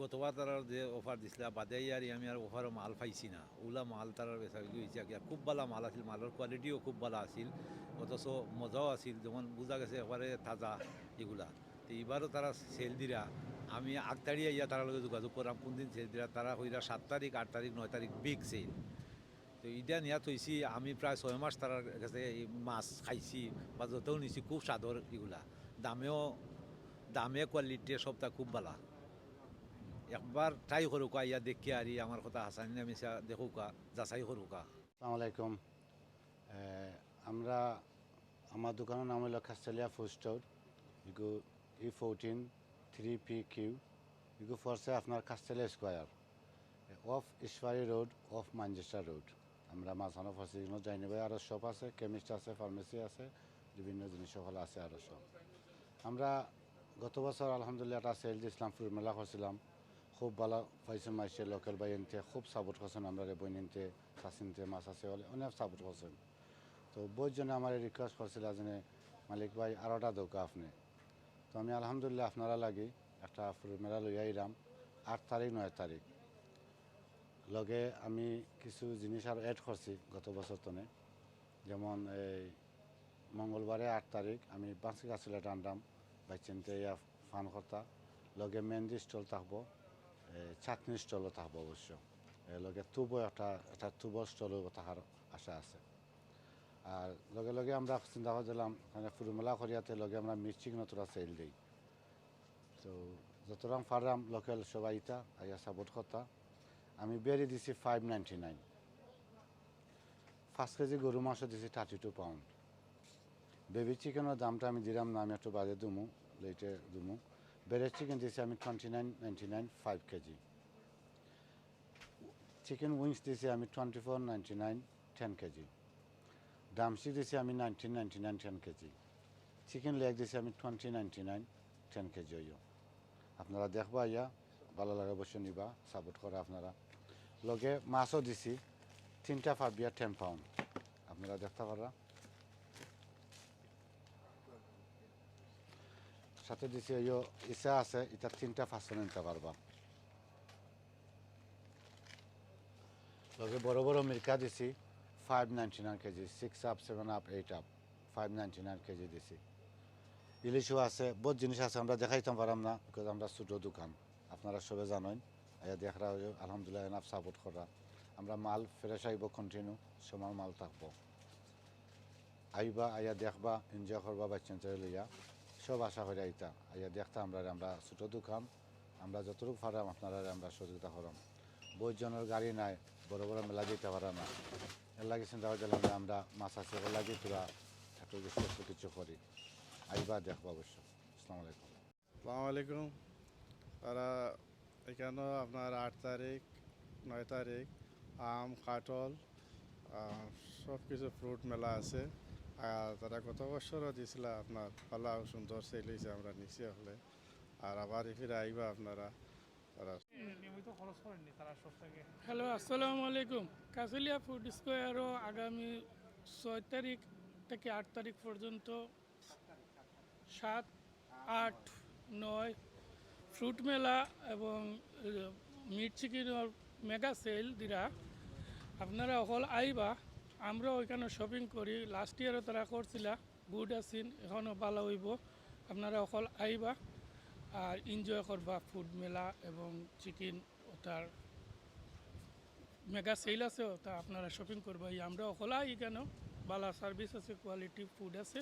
গতবার তারা যে অফার দিছিল বাদে আর আমি আর অফার মাল পাইছি না। ওলা মাল তারা বেচা হয়েছে খুব ভালো মাল আছিল, মালের কোয়ালিটিও খুব ভালো আছিল, অথচ মজাও আছিল, যেমন বোঝা গেছে এবারে তাজা এগুলা। তো এবারও তারা সেল দিরা। আমি আগতাড়ি ইয়া তার লগে যোগাযোগ করাম কোনদিন সেল দিরা, তারা কইরা সাত তারিখ, আট তারিখ, নয় তারিখ বিগ সেল তো ইটা নিয়া থৈছি আমি প্রায় ছয় মাস তার কাছে মাছ খাইছি, বা যতেও নিছি, খুব স্বাদর এগুলা। দামেও, দামে কোয়ালিটি সবটা খুব ভালো। একবার ট্রাই করুকা ইয়া দেখি আরি আমার কথা হাসানি না মিশা দেখুকা, যাচাই করুকা। আসসালামু আলাইকুম। আমরা আমার দোকানের নাম হলো কাস্টেলিয়া ফুড স্টোর ইগু E fourteen three P Q ইগু ফরসে আপনার Castalia square off Westferry road off Manchester road আমরা মাঝখানে ফসি যাই নেবে আরও শপ আছে কেমিস্ট আছে ফার্মেসি আছে, বিভিন্ন জিনিস সকল আছে আরও সব আমরা গত বছর আলহামদুলিল্লাহ একটা সেল দিয়েছিলাম ফুল মেলা করছিলাম। খুব ভালো পাইছে মাইছে লোকাল বাই এনতে খুব সাপোর্ট করছেন আমরা বই নিতে চাষিনতে মাছ আছে অনেক সাপোর্ট করছেন তো বইজনে আমার রিকোয়েস্ট করছিল যে মালিক ভাই আরোটা দৌকা আপনি তো আমি আলহামদুলিল্লাহ আপনারা লাগি একটা মেলা লইয়া আইলাম আট তারিখ নয় তারিখ লগে আমি কিছু জিনিস আর এড করছি গত বছর তনে যেমন এই মঙ্গলবারে আট তারিখ আমি বাঁচি গাছলে টানলাম বাইচিনতে ইয়া ফান কর্তা লগে মেহেন্দি স্টল থাকব চাটনি স্টলও থাকব অবশ্য। লগে তুবো একটা একটা তুবো স্টলও থাকার আশা আছে। আর লগে লগে আমরা চিন্তা করছিলাম মানে ফুরমেলা করিয়াতে লগে আমরা মিষ্টি নতুরা সেল দিই। তো যতটা পারলাম লোকাল সবাই ইটা আইয়া সাপোর্ট করতা। আমি বেরি দিছি ফাইভ নাইনটি নাইন পাঁচ কেজি গরু মাংস দিছি থার্টি টু পাউন্ড বেবি চিকেনের দামটা আমি দিলাম না, আমি একটু বাজে দুমু লেটে দুমু। বেড়ের চিকেন দিয়েছি আমি twenty nine ninety nine five K G chicken wings দিয়েছি আমি twenty four ninety nine ten K G drumstick দিয়েছি আমি nineteen ninety nine ten K G chicken leg দিয়েছি আমি twenty ninety nine ten K G হইও আপনারা দেখবা ইয়া ভালো লাগে বসে নিবা সাপোর্ট করে আপনারা লগে মাছও দিছি তিনটা ফাবিয়া টেন পাউন্ড আপনারা দেখতে পারা সাথে দিছি ইয়ো ইচ্ছা আছে, এটা তিনটা ফাঁসন নিতে পারবা। লগে বড় বড় মির্কা দিছি five ninety nine K G six up seven up eight up five ninety nine K G দিছি। ইলিশও আছে, বহুত জিনিস আছে, আমরা দেখাইতাম পারাম না বিকজ আমরা ছোটো দোকান। আপনারা সবে জানেন আয়া দেখরা আলহামদুলিল্লাহ এনাফ সাপোর্ট করা। আমরা মাল ফ্রেশ আইব কন্টিনিউ সময় মাল থাকব। আইবা আইয়া দেখবা এনজয় করবা বাচ্চা লইয়া। সব আশা করে আইতা। আইয়া দেখতা আমরা আমরা ছোটো দোকান আমরা যতটুকু পারাম, আপনারা আমরা সহযোগিতা করাম। বইজনের গাড়ি নাই, বড় বড় মেলা যেতে পারে না। এর লাগে চিন্তা করছিলাম আমরা মাছ আছে, এর লাগে তোরা একটু কিছু করি। আইবা দেখবা অবশ্য। আসসালামু আলাইকুম। আসসালামু আলাইকুম। তারা এখানেও আপনার আট তারিখ, নয় তারিখ, আম, কাঠল সব কিছু ফ্রুট মেলা আছে। তারা গত বছরও দিছিল আপনার ভালো সুন্দর সেল হয়েছে আমরা নিচে হলে আর আবার ফিরে আইবা আপনারা। তারা নিয়মিত খরচ করেননি তারা সব থেকে হ্যালো আসসালামু আলাইকুম। কাসুলিয়া ফুড স্কোয়ারও আগামী ছয় তারিখ থেকে আট তারিখ পর্যন্ত সাত আট নয় ফ্রুট মেলা এবং মিট চিকেনের মেগা সেল দিরা। আপনারা অকল আইবা। আমরা ওইখানে শপিং করি। লাস্ট ইয়ারও তারা করছিলা গুড আসিন এখনও ভালো হইব। আপনারা অকল আইবা আর এনজয় করবা ফুড মেলা এবং চিকেন ওটার মেগা সেল আছে তা আপনারা শপিং করবা। আমরা অকলাই কেন? ভালো সার্ভিস আছে কোয়ালিটি ফুড আছে।